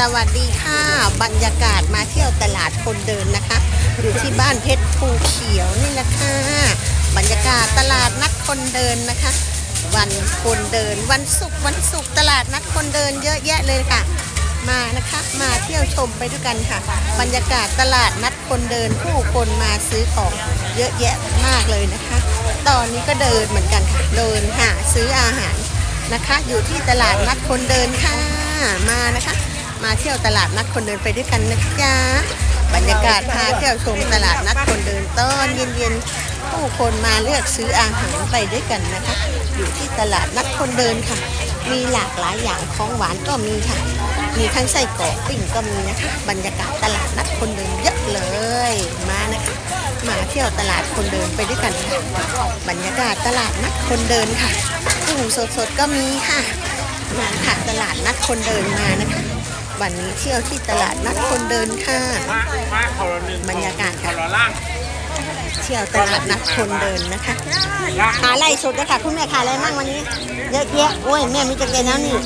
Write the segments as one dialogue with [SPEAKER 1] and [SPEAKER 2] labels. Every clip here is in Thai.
[SPEAKER 1] สวัสดีค่ะ บรรยากาศมาเที่ยวตลาดคนเดินนะคะ อยู่ที่บ้านเพชรภูเขียวนี่แหละค่ะ บรรยากาศตลาดนัดคนเดินนะคะ วันคนเดินวันศุกร์วันศุกร์ตลาดนัดคนเดินเยอะแยะเลยค่ะ มานะคะ มาเที่ยวชมไปด้วยกันค่ะ บรรยากาศตลาดนัดคนเดินผู้คนมาซื้อของเยอะแยะมากเลยนะคะ ตอนนี้ก็เดินเหมือนกันค่ะ เดินหาซื้ออาหารนะคะ อยู่ที่ตลาดนัดคนเดินค่ะมานะคะ มาเที่ยวตลาดนัดคนเดินไปด้วยกันนะจ๊ะบรรยากาศพาเที่ยวชมตลาดนัดคนเดินตอนเย็นๆผู้คนมาเลือกซื้ออาหารไปด้วยกันนะคะ อยู่ที่ตลาดนัดคนเดินค่ะ มีหลากหลายอย่างของหวานก็มีค่ะ มีทั้งไส้กรอกปิ้งก็มีนะคะ บรรยากาศตลาดนัดคนเดินเยอะเลยมานะคะมาเที่ยวตลาดคนเดินไปด้วยกันค่ะบรรยากาศตลาดนัดคนเดินค่ะกุ้งสดๆก็มีค่ะมาค่ะตลาดนัดคนเดินมานะคะ วันนี้เที่ยวที่ตลาดนัดคนเดินค่ะ
[SPEAKER 2] มามาเขาละหนึ่ง
[SPEAKER 1] บรรยากาศ
[SPEAKER 2] เขา
[SPEAKER 1] ค่ะ
[SPEAKER 2] ละล่าง
[SPEAKER 1] เที่ยวตลาดนัดคนเดินนะคะ
[SPEAKER 2] ล่าง
[SPEAKER 1] ขายอะไรสดนะคะคุณแม่ขายอะไรบ้างวันนี้ เยอะแยะโอ้ยแม่มีจักรยานน้ำนี่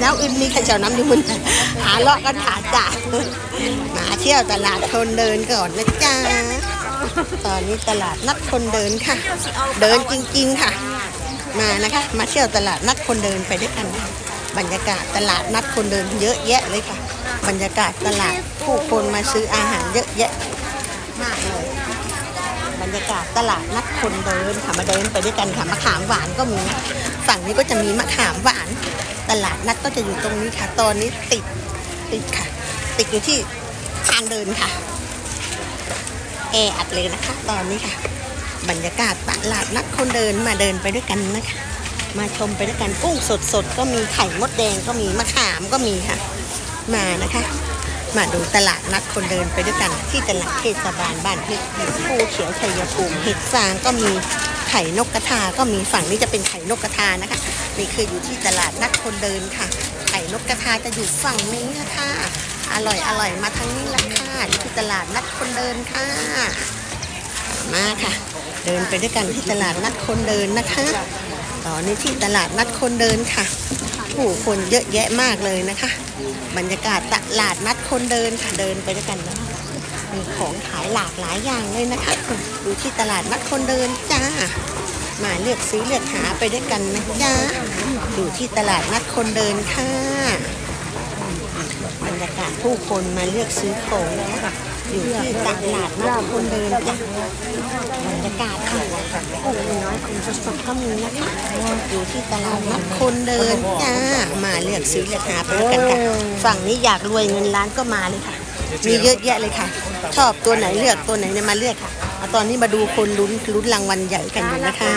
[SPEAKER 1] แล้วอื่นมีข้าวเจ้าน้ำดิมุนหาเลาะกันหาจ่ามาเที่ยวตลาดคนเดินก่อนนะจ๊ะตอนนี้ตลาดนัดคนเดินค่ะ เดินจริง ๆค่ะ มานะคะ มาเที่ยวตลาดนัดคนเดินไปด้วยกันค่ะ บรรยากาศตลาดนัดคนเดินเยอะแยะเลยค่ะ บรรยากาศตลาดผู้คนมาซื้ออาหารเยอะแยะมากเลย บรรยากาศตลาดนัดคนเดินค่ะมาเดินไปด้วยกันค่ะมะขามหวานก็มี ฝั่งนี้ก็จะมีมะขามหวาน ตลาดนัดก็จะอยู่ตรงนี้ค่ะ ตอนนี้ติดติดค่ะ ติดอยู่ที่ทางเดินค่ะแออัดเลยนะคะ ตอนนี้ค่ะ บรรยากาศตลาดนัดคนเดินมาเดินไปด้วยกันนะคะ มาชมไปด้วยกันกุ้งสดสดๆก็มีไข่มดแดงก็มีมะขามก็มีค่ะ มานะคะ มาดูตลาดนัดคนเดินไปด้วยกันที่ตลาดเทศบาลบ้านเพชรภูเขียวชัยภูมิเห็ดฟางก็มีไข่นกกระทาก็มีฝั่งนี้จะเป็นไข่นกกระทานะคะนี่คืออยู่ที่ตลาดนัดคนเดินค่ะ ไข่นกกระทาจะอยู่ฝั่งนี้นะคะอร่อยอร่อยมาทางนี้ละค่ะนี่คือตลาดนัดคนเดินค่ะมาค่ะ เดินไปด้วยกันที่ตลาดนัดคนเดินนะคะ ตอนนี้ที่ตลาดนัดคนเดินค่ะ ผู้คนเยอะแยะมากเลยนะคะ บรรยากาศตลาดนัดคนเดินค่ะเดินไปด้วยกันนะมีของขายหลากหลายอย่างเลยนะคะ ดูที่ตลาดนัดคนเดินจ้า มาเลือกซื้อเลือกหาไปด้วยกันนะจ้าอยู่ที่ตลาดนัดคนเดินค่ะบรรยากาศผู้คนมาเลือกซื้อของนะคะ อยู่ที่ตลาดนัดคนเดินจ้ะบรรยากาศค่ะกุ้งน้อยกุ้งสดๆก็มีนะคะอยู่ที่ตลาดนัดคนเดินจ้ามาเลือกซื้อเลือกหาไปด้วกันค่ะฝั่งนี้อยากรวยเงินล้านก็มาเลยค่ะ มีเยอะแยะเลยค่ะ ชอบตัวไหนเลือกตัวไหนเนี่ยมาเลือกค่ะตอนนี้มาดูคนลุ้นลุ้นรางวัลใหญ่กันอยู่นะคะ